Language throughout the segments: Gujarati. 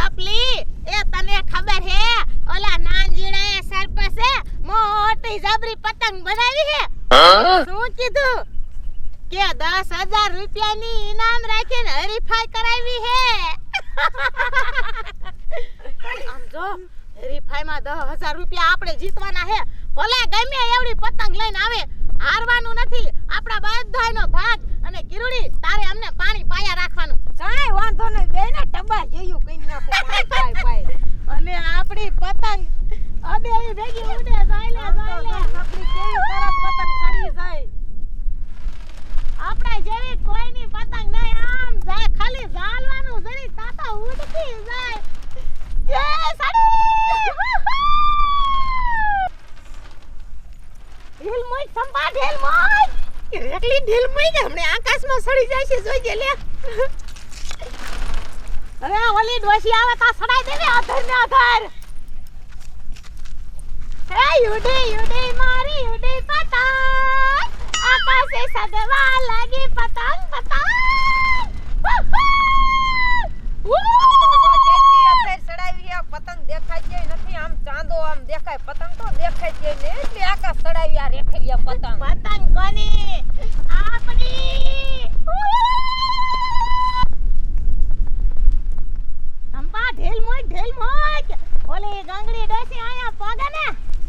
સપલી એ તને ખબર હે? ઓલા નાનજીડા એ સરપસે મોટી જબરી પતંગ બનાવી હે. શું કીધું? કે દસ હજાર રૂપિયાની ઇનામ રાખીને હરીફાઈ કરાવી હે. આમ જો હરીફાઈમાં દસ હજાર રૂપિયા આપણે જીતવાના હે. ભલે ગમે એવડી પતંગ લઈને આવે હારવાનું નથી. આપણા બધાનો ભાગ અને કિરુડી તારે અમને પાણી પાયા રાખવાનું. કાંઈ વાંધો નહીં બે ને ટબા જેયું કઈ નાખો પાય પાય. અને આપણી પતંગ અબે ભેગી ઉડે જાય લે જાય લે આપણી કેવી સરસ પતંગ ચડી જાય આપણા જેવી કોઈની પતંગ નહીં આમ જાય ખાલી ઝાલવાનું જરી તાતા ઉડતી જાય એ સાડી ઢીલ મોઈ સંભા ઢીલ મોઈ રેકલી ઢીલ મોઈ કે હમણે જાય છે જોઈ લે અરે ઓલી ડોશી આવે તા સડાઈ દેવે અધર ને અધર હે, યુડી યુડી મારી યુડી પતંગ. આકાશે સગવા લાગી પતંગ પતંગ કેટલી અફેર ચડાવી છે પતંગ દેખાય છે નથી આમ ચાંદો આમ દેખાય પતંગ તો દેખાય છે ને એટલી આકાશ ચડાવી આ રેખેલિયા પતંગ પતંગ કોની આપણી અંબા ઢેલ મોય ઢેલ મોય ઓલી ગંગડી ડોસી આયા પોગે ને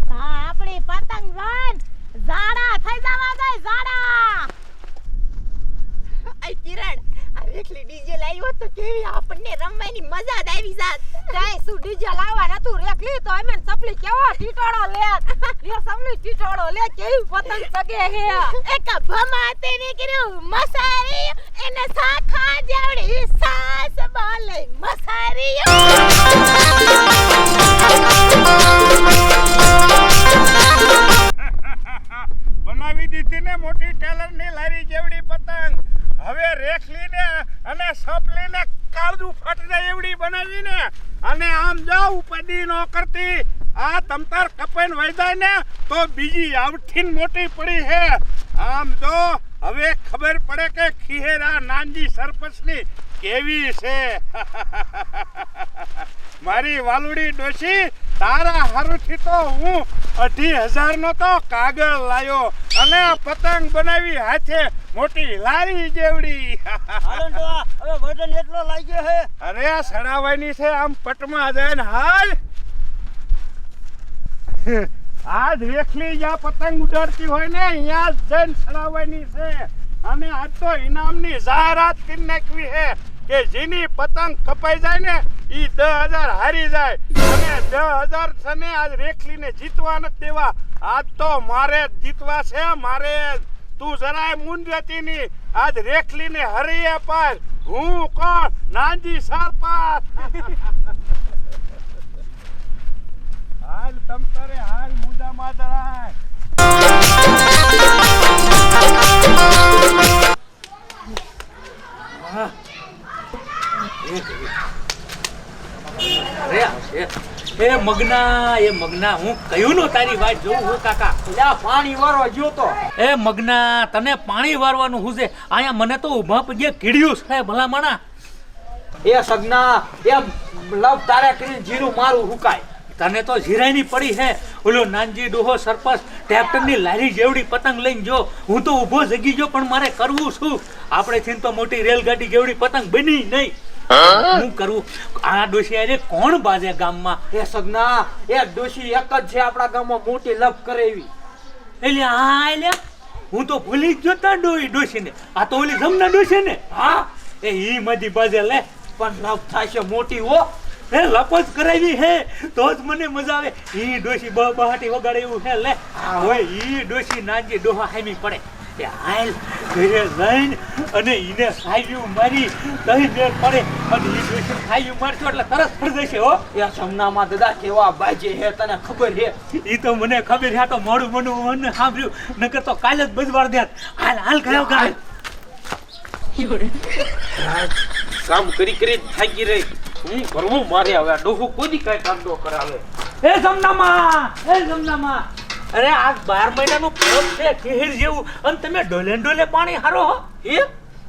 તા આપણી પતંગ જાન ઝાડા થઈ જવા દે ઝાડા આઈ કિરણ આ રેખલી ડીજે લાવ્યો તો કેવી આપણને રમવાની મજા જ આવી જાત કાંઈ લાવવાના તું નતું તો અમે સપલી કેવો ટીટોળો લે. લે સપલી ટીટોળો લે કેવી પતંગ સગે હે. એક ભમાતે નીકળ્યું મસારી એને સાખા જેવડી સાસ બોલે મસારી. બનાવી દીધી ને મોટી ટેલરની લારી જેવડી પતંગ. હવે રેખ લઈને અને સપલીને કાળજું ફાટી જાય એવડી બનાવીને અને આમ જાવ ઉપાડી ન કરતી, આ તમતાર કપાઈને વૈદાય ને તો બીજી આવઠીન મોટી પડી હે. આમ જો, હવે ખબર પડે કે ખીહેરા નાનજી સરપંચની કેવી છે. મારી વાલુડી ડોશી તારા હારુથી તો હું અઢી હજાર નો તો કાગળ લાયો અને આ પતંગ બનાવી હાથે મોટી લારી જેવડી. હવે વજન એટલો લાગ્યો હે અરે આ સડાવાની છે આમ પટમાં જઈને હાલ. આજ રેખલી જ્યાં પતંગ ઉડાડતી હોય ને અહીંયા જઈને સડાવવાની છે. અને આજ તો ઇનામની જાહેરાત કરી નાખવી છે કે જેની પતંગ કપાઈ જાય ને ઈ દસ હજાર હારી જાય. અને દસ હજાર છે ને આજ રેખલીને જીતવા નથી દેવા આજ તો મારે જીતવા છે, મારે. તું જરાય મુંજતી ની આજ રેખલીને હરીએ પાર. હું કોણ? નાનજી સરપાસ હાલ તમ તારે હાલ મુદામાં જરાય. એ મગના એ મગના હું કયું નો તારી વાત જોઉં હું કાકા. લ્યા પાણી વારવા ગયો તો. એ મગના તને પાણી વારવાનું હું છે. અહીંયા મને તો ઊભા પગે કીડ્યું છે ભલા માણા એ સગના એ લવ તારે કરી જીરું મારું હુકાય. તને તો જીરાની પડી હે ઓલો નાનજી ડોહો સરપંચ ટ્રેક્ટરની લારી જેવડી પતંગ લઈને જો હું તો ઊભો જગી ગયો પણ મારે કરવું શું? આપણે થઈને તો મોટી રેલગાડી જેવડી પતંગ બની નહીં. હું? કરું? આ ડોશી આજે કોણ બાજે ગામમાં? એ સગના, એ ડોશી એક જ છે આપણા ગામમાં, મોટી લપ કરે એવી. એટલે હા એટલે હું તો ભૂલી જ જોતા ડોઈ ડોશીને. આ તો ઓલી જમના ડોશી ને હા? એ ઈ મધી બાજે લે, પણ લપ છે મોટી હો. હે લપસ કરાવી હે. તો જ મને મજા આવે. ઈ ડોશી બહાટી વગાડે એવું હે, લે. હવે ઈ ડોશી નાજી ડોહા હામી પડે. હાલ ઘરે જઈને અને એને સાયું મારી તહી મેળ પડે. અને એ ડોશી સાયું મારશો એટલે તરસ પડી જશે હો. એ સમનામાં દાદા કેવા બાજે હે તને ખબર હે? એ તો મને ખબર હે તો મોડું મોડું મને સાંભળ્યું. નકર તો કાલે જ બજવાર દેત. હાલ હાલ કરાવ કાલ કામ કરી કરી થાકી રહી. હું કરવું? મારે હવે ડોહું કોઈ કઈ કામ ન કરાવે? એ સમનામાં એ જમનામાં. અરે આ બાર મહિનાનો પરબ છે ખીર જેવું. અને તમે ડોલે ડોલે પાણી હારો હો. હે?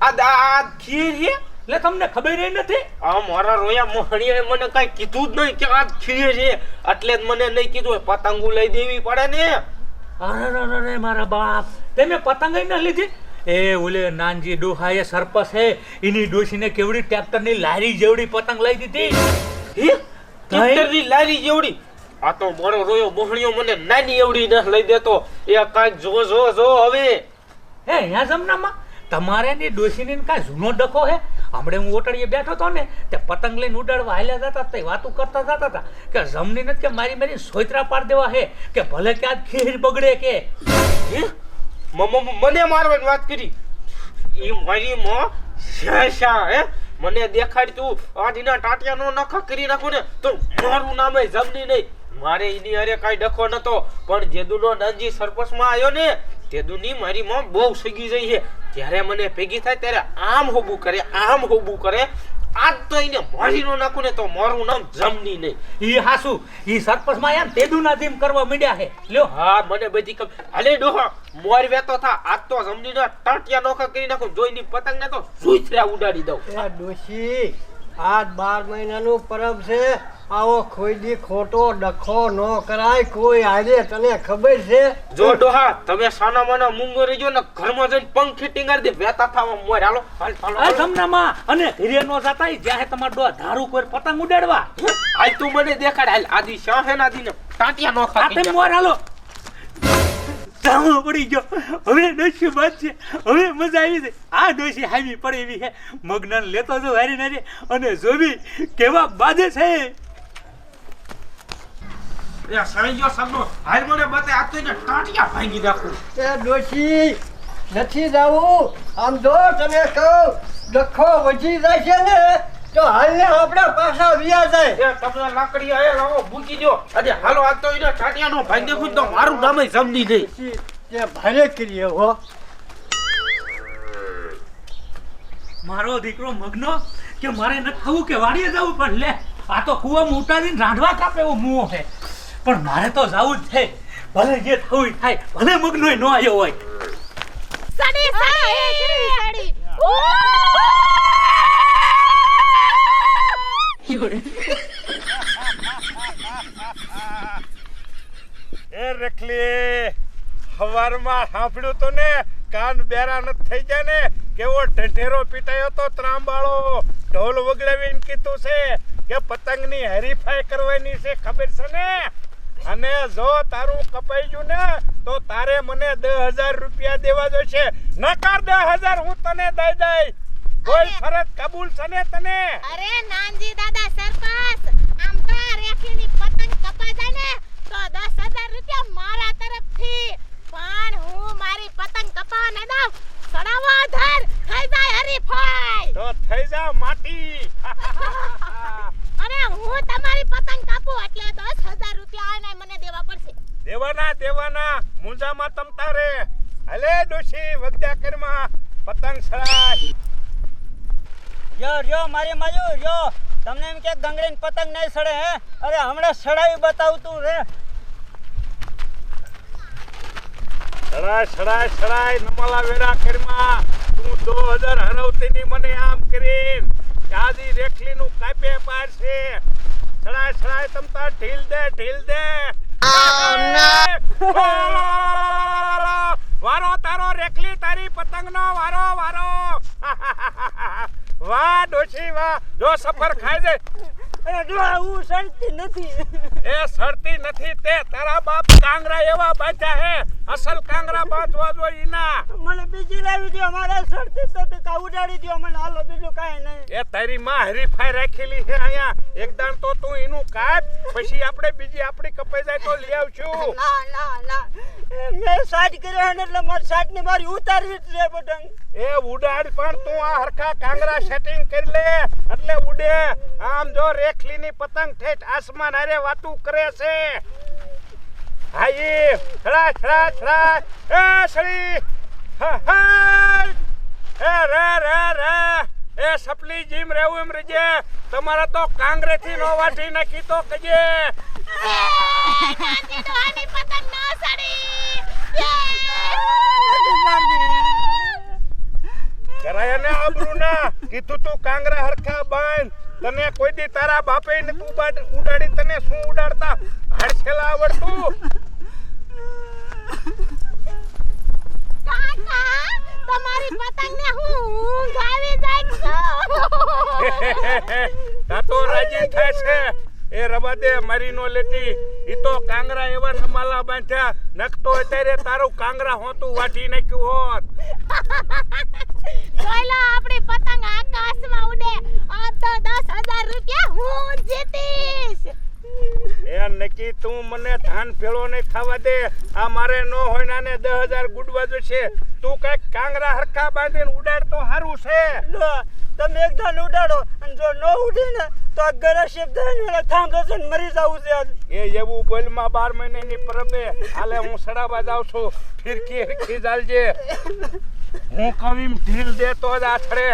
આ દા ખીર હે? એટલે તમને ખબર ય નથી? આ મારા રોયા મોહણીએ મને કઈ કીધું જ નહીં કે આ ખીર છે. એટલે જ મને નહીં કીધું. પતંગો લઈ દેવી પડે ને. અરે અરે અરે મારા બાપ. તમે પતંગ ન લીધી? એ ઓલે નાનજી ડોહા એ સરપસ હે. એની ડોશીને કેવડી ટ્રેક્ટરની લારી જેવડી પતંગ લઈ દીધી. હે? ટ્રેક્ટરની લારી જેવડી? આ તો મારો રોયો બોહણીઓ મને નાની એવડી ન લઈ દેતો. એ કાંઈક જો જો જો હવે. હે અહીંયા જમનામાં? તમારે ની ડોશીની કાંઈ જૂનો ડખો હે? હમણે હું ઓટળીએ બેઠો હતો ને તે પતંગ લઈને ઉડાડવા હાલ્યા જતા તે વાતો કરતા જતા હતા કે જમની નથી કે મારી મારી સોયત્રા પાડ દેવા હે? કે ભલે કે આજ ખીર બગડે કે? મને મારવાની વાત કરી. એ મારી મો શેષા હે? મને દેખાડ તું. આજીના ટાટિયાનો નખા કરી નાખું ને તો મારું નામ જમની નહીં. મારે ઈની અરે કાંઈ ડખો નતો પણ જેદુનો નાનજી સરપંચમાં આવ્યો ને તેદુની મારી માં બહુ સગી જઈ છે. ત્યારે મને ભેગી થાય ત્યારે આમ હોબું કરે આમ હોબું કરે. આજ તો એને મારી નો નાખું ને તો મારું નામ જમની નહીં. ઈ હાસુ ઈ સરપંચમાં એમ તેદુના ધીમ કરવા મીડ્યા હે લ્યો. હા મને બધી ખબર. હાલે ડોહા મોર વેતો થા આજ તો જમની ના ટાટિયા નોખા કરી નાખું જોઈની પતંગ ને તો સુઈથરા ઉડાડી દઉં. આ ડોશી આજ બાર મહિનાનું પરબ છે. આવો કોઈ દી ખોટો ડખો ન કરાય કોઈ હારે તને ખબર છે? જો ડોહા તમે સાના માના મૂંગો રહીજો ને ઘરમાં જઈને પંખી ટીંગાડી દે વેતા થાવા મોર. હાલો હાલ જમનામાં અને ધીરે નો જાતા જ્યાં તમાર ડો ધારું કોઈ પતંગ ઉડાડવા. આજ તું મને દેખાડ હાલ આદી શાહ હે ને ને ટાટિયા આ તેમ નાખ. મોર હાલો. ધામો પડી ગયો. હવે ડોશી બાદ છે. હવે મજા આવી છે. આ ડોશી હામી પડે એવી છે. મગનાન લેતો જો હારી નારી અને જોવી કેવા બાજે છે. એ સળી ગયો હાલ મને બતાય આ તો એને ટાટિયા ભાંગી નાખું. એ ડોશી નથી જાવું? આમ જો તને કહું ડખો વધી જાય છે ને તો હાલને આપણા પાછા વ્યા જાય. એ તમને લાકડી આયે લાવો મૂકી દો અરે હાલો આ તો એને ટાટિયા ભાંગી નાખું તો મારું નામ સમજી નહીં તે ભારે કરીએ હો. મારો દીકરો મગનો કે મારે ન થવું કે વાડીએ જવું પણ લે. આ તો કુવામાં ઉતારીને રાંધવા કાપે એવો મુઓ છે પણ મારે તો જવું જ છે. ભલે જે થવું થાય ભલે મગનોય ન આવ્યો હોય. સડી સડી સડી? એ રખલી હવારમાં સાંભળ્યું તો ને કાન બેરા નથી થઈ જાય ને? કેવો ઢેઢેરો પીટાયો તો ત્રાંબાળો. ઢોલ વગડાવીને કીધું છે કે પતંગની હરીફાઈ કરવાની છે ખબર છે ને? અને જો તારું કપાઈ ગયું ને તો તારે મને દસ હજાર રૂપિયા દેવા જોઈશે. નકાર દસ હજાર હું તને દઈ દઈ કોઈ ફરજ કબૂલ છે ને તને? અરે નાનજી દાદા સરપંચ આમ તો રેખીની પતંગ કપાઈ જાય ને તો દસ હજાર રૂપિયા મારા તરફથી. પણ હું મારી પતંગ કપાવા ન દઉં. સડાવો ધર થઈ જાય હરીફાઈ. તો થઈ જા માટી. અને હું તમારી પતંગ કાપું એટલે દસ હજાર રૂપિયા આને મને દેવા પડશે દેવાના મુંજામાં તમતા રે. હલે ડોશી વગદ્યા કરમાં પતંગ સળાય. યો યો મારી માજુ યો તમને એમ કે ગંગડીને પતંગ નહીં સડે હે? અરે હમણાં સડાવી બતાવતું રે. સડાય સડાય સડાય નમલા વેરા કરમાં. તું દો હજાર હરવતીની મને આમ કરીને આજી રેખલીનું કાપે પાડશે. સડાય સડાય તમતા ઢીલ દે ઢીલ દે. વારો તારો રેખલી તારી પતંગનો વારો વારો. વાહ ડોશી વાહ. જો સફર ખાઈ જાય. જો હું સડતી નથી. એ સરતી નથી તે. તારા બાપ કાંગરા એવા બાંધ્યા હે. અસલ કાંગરા બાંધવા જોઈએ ના મને બીજી લાવી દો મારે સરતી તો કા ઉડાડી દો મને હાલો બીજું કાઈ નહીં. એ તારી માં હરીફાઈ રાખેલી છે અહીંયા. એક દાણ તો તું એનું કાપ પછી આપણે બીજી આપણી કપાઈ જાય તો લઈ આવશું. ના ના ના. મેં સાટ કર્યો ને એટલે મારી સાટની મારી ઉતારવી જ છે પતંગ એ ઉડાડ પણ તું આ હરખા કાંગરા સેટિંગ કરી લે એટલે ઉડે. આમ જો રેખલીની પતંગ ઠેઠ આસમાન હારે વાતું કરે છે. એ સળી, હા હા એ રે રે રે, એ સપલી જીમ રહેવું એમ રેજે તમારે તો કાંગરેથી નો વાટી નાખી તો કજે! કરાય ને આબરૂ ના કીધું તું કાંગરા હરખા બાંધ તને કોઈ દી તારા બાપે ને તું બાટ ઉડાડી તને શું ઉડાડતા? હાડશેલા આવડતું. કાકા તમારી પતંગને હું ઊંઘ આવી જાય છે તાતો રાજી થાય છે. એ રવા દે મારી નો લેતી. ઈ તો કાંગરા એવા નમાલા બાંધ્યા. નખતો અત્યારે તારું કાંગરા હોતું વાઢી નાખ્યું હોત. ચાલો આપણી પતંગ આકાશમાં ઉડે. આ તો 10000 રૂપિયા હું જીતીશ. એ નકી તું મને ધાન ભેળો નહીં થવા દે. આ મારે નો હોય ને આને દસ હજાર ગુડવા છે. તું કંઈક કાંગરા હરખા બાંધીને ઉડાડ તો સારું છે. તમે એકદમ ઉડાડો અને જો ન ઉડે ને તો ગરા શેપ થઈને થામ જશે ને મરી જવું છે એ એવું બોલમાં બાર મહિનાની પરબે. હાલે હું સડાબા જાઉં છું. ફિરકી હરખી ચાલજે હું કવિમ ઢીલ દેતો જ આછડે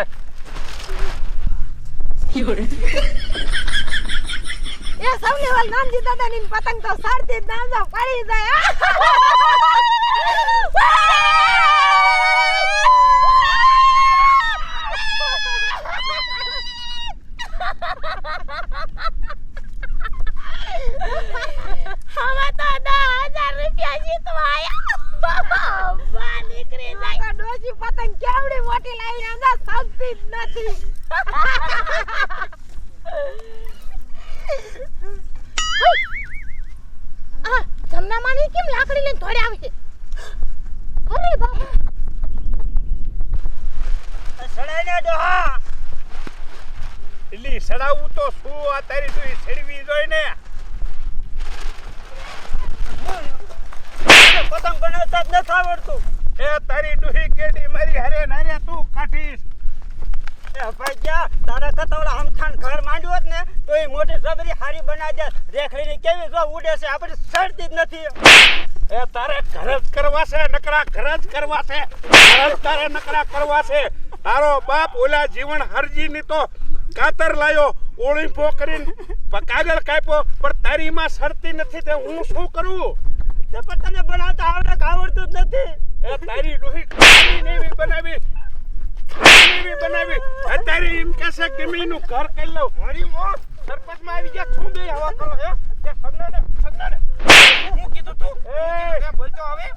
એ સૌને વાલ નાનજી દાદાની પતંગ તો સારતી નાંદા પડી જાય હવે તો દસ હજાર રૂપિયા જીતવા આયા બા નીકળી જાય આ ડોશી પતંગ મોટી લાવીને અંદર સમતી જ નથી. આ જમનામાની કેમ લાકડી લઈને ધોડે આવી છે? અરે બાપા. સડાઈને ડોહા. એટલે સડાવું તો શું? આ તારી તું સડવી જોઈ ને. પતંગ બનાવતા જ નથી આવડતું. એ તારી ડુહી કેડી મારી હરે નારે તું કાઠીશ એ ભાઈ ગયા તારા કરતા ઓલા હમખાન ઘર માંડ્યું હોત ને, તો એ મોટી સબરી હારી બનાવી દે. રેખડીની કેવી જો ઉડે છે, આપણે સડતી જ નથી. એ તારે ઘર જ કરવા છે, નકરા ઘર જ કરવા છે. ઘર તારે નકરા કરવા છે. તારો બાપ ઓલા જીવન હરજી ની તો કાતર લાયો, ઓળીફો કરીને કાગળ કાપ્યો, પણ તારી માં સરતી નથી, તે હું શું કરું? તે પણ તને બનાવતા આવડે કે આવડતું જ નથી. એ તારી ડોહી ખાલી નેવી બનાવી. નેવી બનાવી. અત્યારે એમ કહેશે કે ગમે એનું ઘર કરી લઉં. મારી મો? સરપંચમાં આવી ગયા છું બે હવા કરો હે? તે સગનાને સગનાને હું કીધું તું? એ. બોલતો હવે?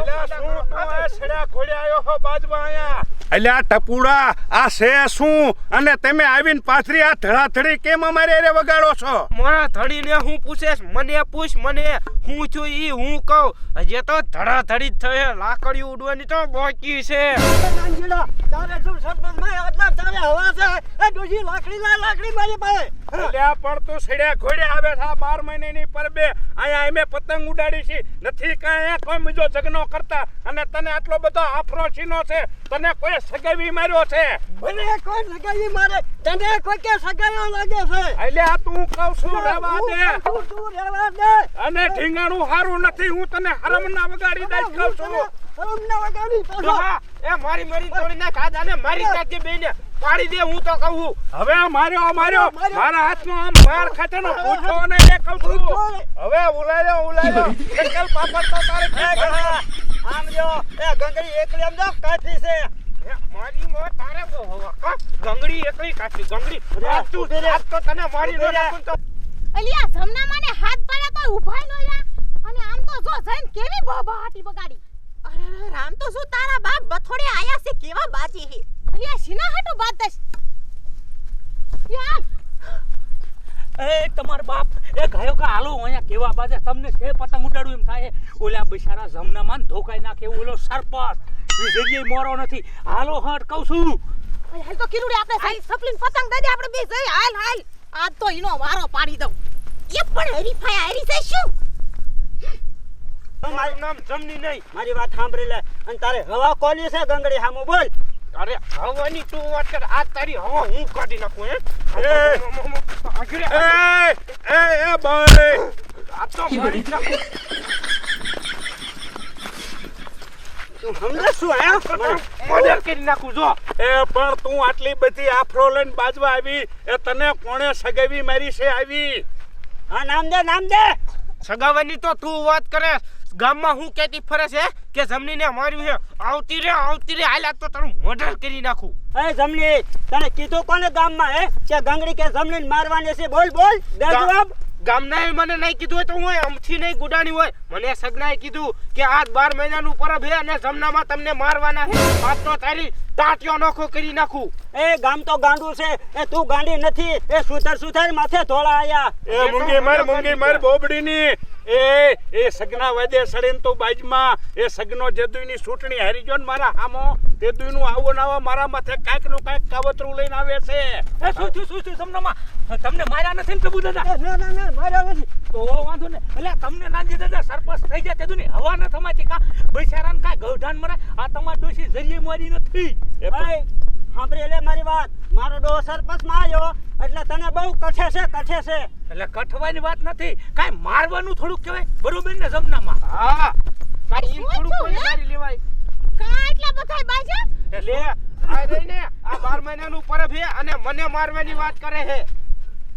અલ્યા શું તું આ છેડા ખોડ્યા આવ્યો હો બાજવા અહીંયા અલ્યા ટપુડા આ છે શું? અને તમે આવીને પાથરી આ ધડાધડી કેમ અમારે રે વગાડો છો? મારા ધડીને હું પૂછેશ? મને પૂછ મને હું છું ઈ હું કહું. હજી તો ધડાધડી જ થયે લાકડી ઉડવાની તો બાકી છે. નાનજીડા તારે શું સરપંચમાં આટલા તારે હવા છે? એ ડોશી લાકડી લા લાકડી મારી પાસે. અલ્યા પણ તું સડ્યા ઘોડે આવે છે આ બાર મહિનાની પરબે. અહીંયા અમે પતંગ ઉડાડી છે. નથી કાંઈ કોઈ બીજો જગનો કરતા. અને તને આટલો બધો આફરો છીનો છે. તને કોઈ સગાવી માર્યો છે? મને કોઈ સગાવી મારે. તને કોઈ કે સગાયો લાગે છે? અલ્યા તું કહું છું રહેવા દે. તું તું રહેવા દે. અને ઢીંગાણું હારું નથી હું તને હરમના વગાડી દઈશ કહું છું. હમણાં વગાડી પાછો એ મારી મારી તોડી નાખ આજાને મારી કાકી બેને પાડી દે હું તો કહું. હવે માર્યો માર્યો. મારા હાથનો આમ માર ખાતે નો પૂછો ને એ કહું છું. હવે ઉલાયો ઉલાયો. એકલ પાપડ તો તારે આમ જો એ ગંગડી એકલી આમ જો કાઠી છે. મારી મો તારે બહુ હવા. કા ગંગડી એકલી કાઢી ગંગડી. આજ તું આજ તો તને મારી ન નાખું તો અલિયા જમનામાને હાથ પાડ્યા તોય ઊભાય ન રહ્યા. અને આમ તો જો જઈને કેવી બહાટી બગાડી. અરે અરે રામ તો શું તારા બાપ બથોડે આયા છે કેવા બાજી હે? અલિયા શીના હાટુ બાદ દઈશ. યાર એ તમાર બાપ એ ગાયો કે હાલો અહીંયા કેવા બાજે? તમને છે પતંગ ઉડાડવું એમ થાય ઓલા બિચારા જમનામાં ધોકાઈ નાખે ઓલો સરપંચ. જગ્યાએ મોરો નથી. હાલો હટ કહું છું. અરે હાલ તો કિરુડી આપણે સાઈ સપલીન પતંગ દઈ દે આપણે બે જઈ. હાલ હાલ. આજ તો ઈનો વારો પાડી દઉં. એ પણ હરીફાઈ હરી છે શું? મારું નામ જમની નહીં. મારી વાત સાંભળી લે અને તારે હવા કોની છે ગંગડી હામો બોલ. અરે હવાની તું વાત કર. આ તારી હવા હું કાઢી નાખું હે? એ! એ એ એ આ તો મારી નાખું. તું સમજે શું મર્ડર કરી નાખું જો. એ પણ તું આટલી બધી આફરો લઈને બાજવા આવી એ તને કોણે સગાવી મારી છે આવી? હા નામ દે નામ દે. સગાવાની તો તું વાત કરે. ગામમાં હું કેતી ફરે છે કે જમનીને માર્યું છે? આવતી રે આવતી રે હાલ તો તારું મર્ડર કરી નાખું. એ જમણી તને કીધું કોને ગામમાં હે? કે ગંગડી કે જમણી મારવાની છે? બોલ બોલ. દે જવાબ. ગામનાએ મને નહીં કીધું હોય તો હું અમથી નહીં ગુડાણી હોય. મને સગનાએ કીધું કે આ બાર મહિનાનું પરબ છે અને જમનામાં તમને મારવાના છે આજ તો તારી. ટાંટિયો નોખો કરી નાખું. એ ગામ તો ગાંડું છે. એ તું ગાંડી નથી. એ સુતર સુતર માથે ધોળા આયા. એ મૂંગી માર મૂંગી માર બોબડીની. એ એ સગના વાદે સડેન તો બાજમાં એ સગનો જેદુની ચૂંટણી હારી ગયો ને મારા હામો. તેદુનું આવો નાવા મારા માથે કાંઈકનું કાંઈક કાવતરું લઈને આવે છે. એ શું થયું શું થયું તમને તમને માર્યા નથી ને પ્રભુ દાદા? ના ના ના માર્યા નથી. તો વાંધો ને. એટલે તમને નાનજી દાદા સરપંચ થઈ જાય તેદુની હવા ન થમાતી કા બૈસારાને કાંઈ ગૌઢાન મરાય? આ તમાર ડોશી જરીએ મારી નથી. સાંભળી લે મારી વાત. મારો ડો સરપંચમાં આવ્યો એટલે તને બહુ કઠે છે કઠે છે. એટલે કઠવાની વાત નથી. કાંઈ મારવાનું થોડુંક કહેવાય? બરોબર ને જમનામાં. હા. કાંઈ ઈમ શું કોઈ મારી લેવાય. કા એટલા બધા બાજા? લે આ રહીને આ બાર મહિનાનું પરબ છે અને મને મારવાની વાત કરે હે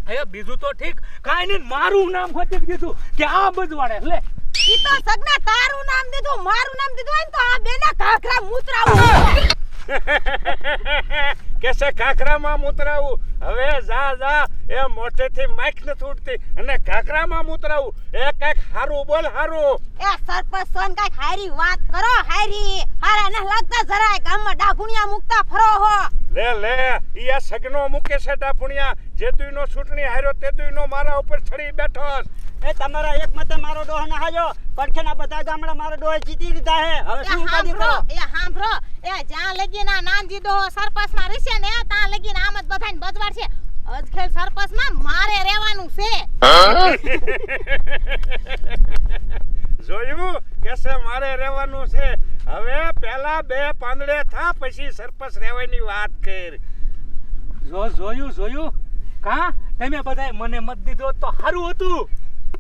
હે બીજું તો ઠીક. કાઈ નહીં મારું નામ હોતી દીધું કે આ બજવાડે લે. ઈ તો સગના તારું નામ દીધું મારું નામ દીધું હોય ને તો આ બેના ઘાઘરા મૂતરાવું છે કાકરામાં મૂતરાવું? હવે જા જા. એ મોટેથી માઈક નથી ઉડતી. અને કાકરામાં મૂતરાવું? એ કંઈક હારું બોલ હારું. એ સરપંચ સોન કંઈક હારી વાત કરો હારી. હારા ન લાગતા જરાય. ગામમાં ડાભુણિયા મુકતા ફરો હો. લે લે. ઈ સગનો મૂકે છે ડાફુણિયા જેતુઈનો છૂટણી હાર્યો તેદુઈનો મારા ઉપર ચડી બેઠો એ તમારા એક મતે મારો ડોહ ના હાજો કેના બધા ગામડા મારો ડોહ જીતી લીધા હે. હવે શું ઉપાધિ કરો? એ હાંભળો એ જ્યાં લગીન આ નાનજી ડોહો સરપંચમાં રહેશે ને ત્યાં લગીન આમ જ બધાને બજવાડ છે. અજખેલ સરપંચમાં મારે રહેવાનું છે. જોયું કેસે મારે રહેવાનું છે? હવે પેલા બે પાંદડે થા પછી સરપસ રહેવાની વાત કર. જો જોયું જોયું? કા? તમે બધાય મને મત દીધો તો સારું હતું.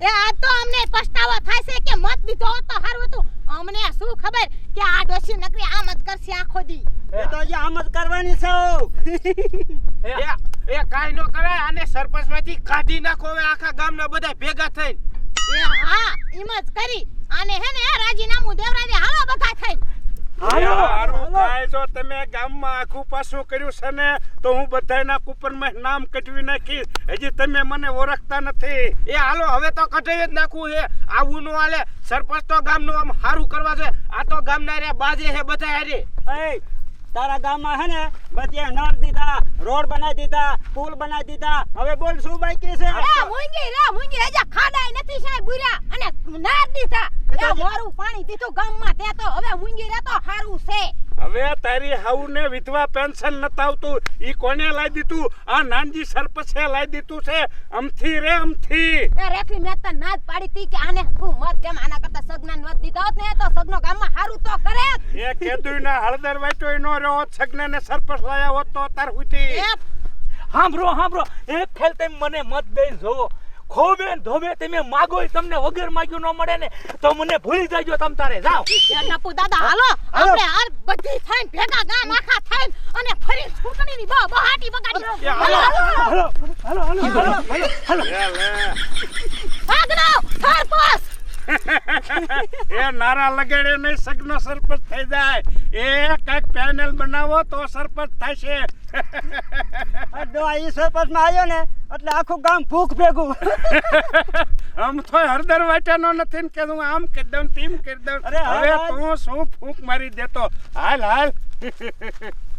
એ આ તો અમને પસ્તાવો થાય છે કે મત દીધો તો સારું હતું. અમને શું ખબર કે આ ડોસી નકરી આમ જ કરશે આખો દી? એ તો જે આમ જ કરવાની છે. એ એ કાઈ નો ન અને આને સરપંચમાંથી કાઢી નાખો હવે આખા ગામના બધા ભેગા થઈને. એ હા એમ જ કરી. અને હે ને રાજીનામું દેવરાજે હાલો બધા થઈને. જો તમે ગામમાં આખું પાછું કર્યું છે ને તો હું બધાના કૂપનમાં નામ કટવી નાખીશ. હજી તમે મને ઓળખતા નથી. એ હાલો હવે તો કઢાવી જ નાખવું છે આવું નો હાલે. સરપંચ તો ગામનું આમ સારું કરવા છે. આ તો ગામના રે બાજે છે બધા હારે. એ તારા ગામમાં હે ને બધે નળ દીધા રોડ બનાવી દીધા પુલ બનાવી દીધા. હવે બોલ શું બાકી છે? એ મુંગી રે મુંગી. હજા ખાડાય નથી સાહેબ બુરા અને નાર દીધા. એ મોરું પાણી દીધું ગામમાં તે તો હવે મુંગી રહેતો હારું છે. હવે તારી હાઉને વિધવા પેન્શન નતા આવતું. ઈ કોને લાઈ દીધું? આ નાનજી સરપંચે લાઈ દીધું છે. અમથી રે અમથી. એ રેખલી મેં તને ના જ પાડી તી કે આને તું મત કેમ આના કરતા સગના મત દીધા હોત ને તો સગનો ગામમાં હારું તો કરે. એ કેદુઈ ના હળદર વાટ્યો નો રહ્યો સગને ને સરપસ લાયા હોત તો તાર હુતી હાંભરો હાંભરો એક ખેલ તમે મને મત દઈ જોવો. ખોબે ને ધોબે તમે માગો તમને વગર માગ્યું ન મળે ને તો મને ભૂલી જાજો તમ તારે. જાઓ. નપુ દાદા હાલો. આપણે હાર બધી થઈને ભેગા ગામ આખા થઈને અને ફરી ચૂંટણીની બહ બહાટી બગાડી હાલો હાલો હાલો. હાલો હાલો હાલો હાલો હાલો હાલો. હાલો હાલો હાલો સરપંચ એ નારા લગાડે નહીં સગનો સરપંચ થઈ જાય. એ કંઈક પેનલ બનાવો તો સરપંચ થશે ડોહ સરપંચમાં આવ્યો ને એટલે આખું ગામ ભૂખ ભેગું. આમ તો હરદર વાટ્યાનો નથી ને કે હું આમ કરી દઉં તેમ કરી દઉં. અરે હવે. તું શું ફૂંક મારી દેતો? હાલ હાલ.